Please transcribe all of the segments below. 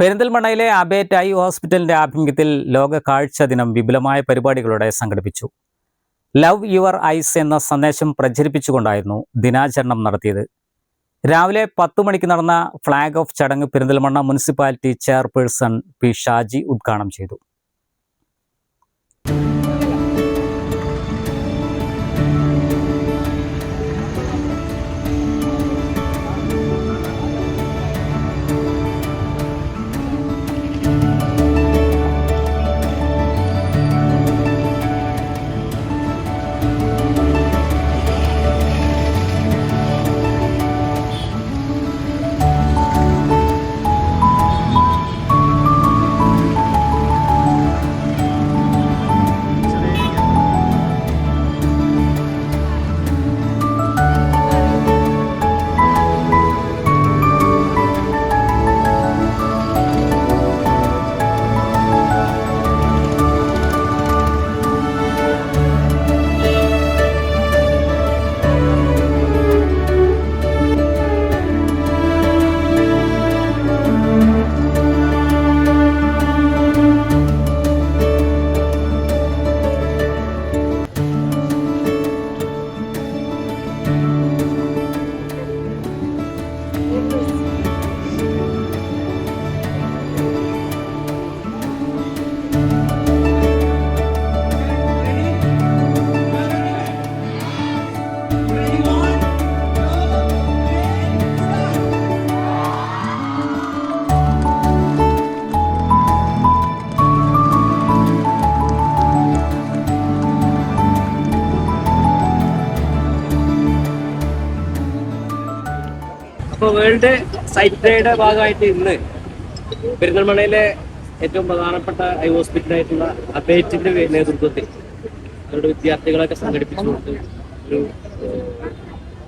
പെരിന്തൽമണ്ണയിലെ അബേറ്റ് I ഹോസ്പിറ്റലിന്റെ ആഭിമുഖ്യത്തിൽ ലോക കാഴ്ച ദിനം വിപുലമായ പരിപാടികളോടെ സംഘടിപ്പിച്ചു. ലവ് യുവർ ഐസ് എന്ന സന്ദേശം പ്രചരിപ്പിച്ചുകൊണ്ടായിരുന്നു ദിനാചരണം നടത്തിയത്. രാവിലെ പത്തു മണിക്ക് നടന്ന ഫ്ളാഗ് ഓഫ് ചടങ്ങ് Perinthalmanna municipality chairperson P Shaji ഉദ്ഘാടനം ചെയ്തു. അപ്പോൾ വേൾഡ് സൈറ്റ് ഡേയുടെ ഭാഗമായിട്ട് ഇന്ന് പെരിന്തൽമണയിലെ ഏറ്റവും പ്രധാനപ്പെട്ട ഐ ഹോസ്പിറ്റലായിട്ടുള്ള അബേറ്റിന്റെ നേതൃത്വത്തിൽ അവരുടെ വിദ്യാർത്ഥികളൊക്കെ സംഘടിപ്പിച്ചുകൊണ്ട് ഒരു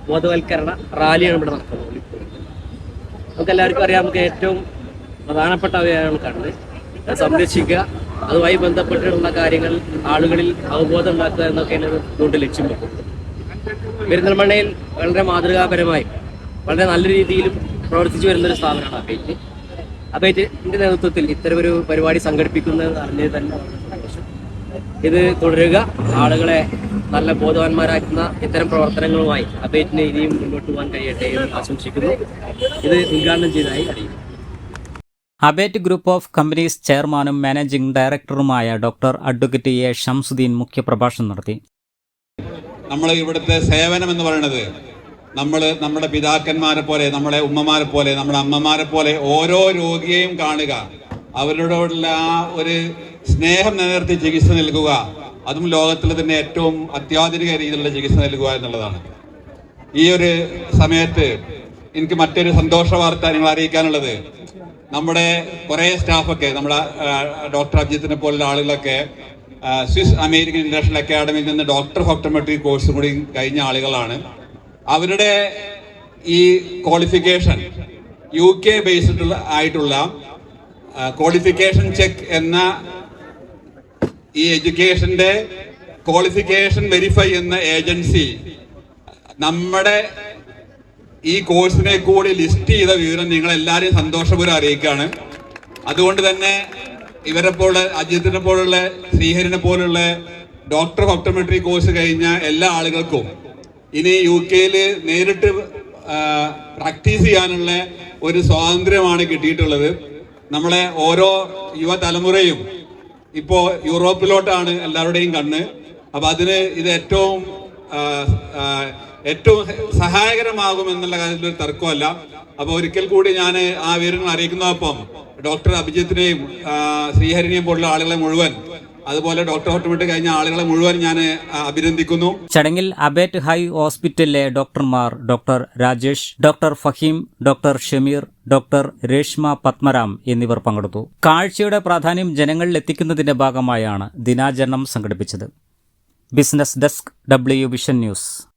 ബോധവൽക്കരണ റാലിയാണ് ഇവിടെ നടക്കുന്നത്. നമുക്ക് എല്ലാവർക്കും അറിയാം നമുക്ക് ഏറ്റവും പ്രധാനപ്പെട്ട അവയാണ് കണ്ട് സംരക്ഷിക്കുക അതുമായി ബന്ധപ്പെട്ടിട്ടുള്ള കാര്യങ്ങൾ ആളുകളിൽ അവബോധം ഉണ്ടാക്കുക എന്നൊക്കെ ഇതുകൊണ്ട് ലക്ഷ്യം വെക്കും പെരിന്തൽമണ്ണയിൽ വളരെ മാതൃകാപരമായി വളരെ നല്ല രീതിയിലും പ്രവർത്തിച്ചു വരുന്ന ഒരു സ്ഥാപനമാണ് അബേറ്റ് അബേറ്റിന്റെ നേതൃത്വത്തിൽ ഇത്തരമൊരു പരിപാടി സംഘടിപ്പിക്കുന്നത് അറിഞ്ഞത് തന്നെ ഇത് തുടരുക. ആളുകളെ നല്ല ബോധവാന്മാരാക്കുന്ന ഇത്തരം പ്രവർത്തനങ്ങളുമായി അബേറ്റിന് ഇനിയും മുന്നോട്ട് പോകാൻ കഴിയട്ടെ എന്ന് ആശംസിക്കുന്നു. ഇത് ഉദ്ഘാടനം ചെയ്തതായി അറിയിക്കും അബേറ്റ് ഗ്രൂപ്പ് ഓഫ് കമ്പനീസ് ചെയർമാനും മാനേജിംഗ് ഡയറക്ടറുമായ ഡോക്ടർ അഡ്വക്കേറ്റ് എ. ഷംസുദ്ദീൻ മുഖ്യപ്രഭാഷണം നടത്തി. നമ്മൾ ഇവിടുത്തെ സേവനം എന്ന് പറയുന്നത് നമ്മൾ നമ്മുടെ പിതാക്കന്മാരെ പോലെ നമ്മുടെ ഉമ്മമാരെ പോലെ നമ്മുടെ അമ്മമാരെ പോലെ ഓരോ രോഗിയെയും കാണുക. അവരോടുള്ള ആ ഒരു സ്നേഹം നിലനിർത്തി ചികിത്സ നൽകുക. അതും ലോകത്തിൽ തന്നെ ഏറ്റവും അത്യാധുനിക രീതിയിലുള്ള ചികിത്സ നൽകുക എന്നുള്ളതാണ്. ഈ ഒരു സമയത്ത് എനിക്ക് മറ്റൊരു സന്തോഷ വാർത്ത നിങ്ങൾ അറിയിക്കാനുള്ളത്. നമ്മുടെ കുറേ സ്റ്റാഫൊക്കെ നമ്മുടെ ഡോക്ടർ അഭിജിത്തിനെ പോലുള്ള ആളുകളൊക്കെ സ്വിസ് അമേരിക്കൻ ഇന്റർനാഷണൽ അക്കാഡമിയിൽ നിന്ന് ഡോക്ടർ ഓഫ് ഓപ്റ്റോമെട്രി കോഴ്സും കൂടി കഴിഞ്ഞ ആളുകളാണ്. അവരുടെ ഈ ക്വാളിഫിക്കേഷൻ യു കെ ബേസ്ഡ് ആയിട്ടുള്ള ക്വാളിഫിക്കേഷൻ ചെക്ക് എന്ന ഈ എഡ്യൂക്കേഷന്റെ ക്വാളിഫിക്കേഷൻ വെരിഫൈ എന്ന ഏജൻസി നമ്മുടെ ഈ കോഴ്സിനെ കൂടി ലിസ്റ്റ് ചെയ്ത വിവരം നിങ്ങൾ എല്ലാവരെയും സന്തോഷപൂർവം അറിയിക്കുകയാണ്. അതുകൊണ്ട് തന്നെ ഇവരെ പോലെ അജിത്തിനെ പോലുള്ള ശ്രീഹരിനെ പോലുള്ള ഡോക്ടർ ഓഫ് കോഴ്സ് കഴിഞ്ഞ എല്ലാ ആളുകൾക്കും ഇനി യു കെയിൽ നേരിട്ട് പ്രാക്ടീസ് ചെയ്യാനുള്ള ഒരു സ്വാതന്ത്ര്യമാണ് കിട്ടിയിട്ടുള്ളത്. നമ്മളെ ഓരോ യുവതലമുറയും ഇപ്പോൾ യൂറോപ്പിലോട്ടാണ് എല്ലാവരുടെയും കണ്ണ്. അപ്പോൾ അതിന് ഇത് ഏറ്റവും ഏറ്റവും സഹായകരമാകും എന്നുള്ള കാര്യത്തിൽ ഒരു തർക്കമല്ല. അപ്പോൾ ഒരിക്കൽ കൂടി ഞാൻ ആ വിവരങ്ങൾ അറിയിക്കുന്നതോടൊപ്പം ഡോക്ടർ അഭിജിത്തിനെയും ശ്രീഹരിനെയും പോലുള്ള ആളുകളെ മുഴുവൻ അതുപോലെ ഡോക്ടർ ഹോട്ടമിട്ട് കഴിഞ്ഞ ആളുകളെ മുഴുവൻ ഞാൻ അഭിനന്ദിക്കുന്നു. ചടങ്ങിൽ അബേറ്റ് ഹൈ ഹോസ്പിറ്റലിലെ ഡോക്ടർമാർ doctor Rajesh doctor Faheem doctor Shameer doctor Reshma Padmaram എന്നിവർ പങ്കെടുത്തു. കാഴ്ചയുടെ പ്രാധാന്യം ജനങ്ങളിൽ എത്തിക്കുന്നതിന്റെ ഭാഗമായാണ് ദിനാചരണം സംഘടിപ്പിച്ചത്. Business desk W vision news.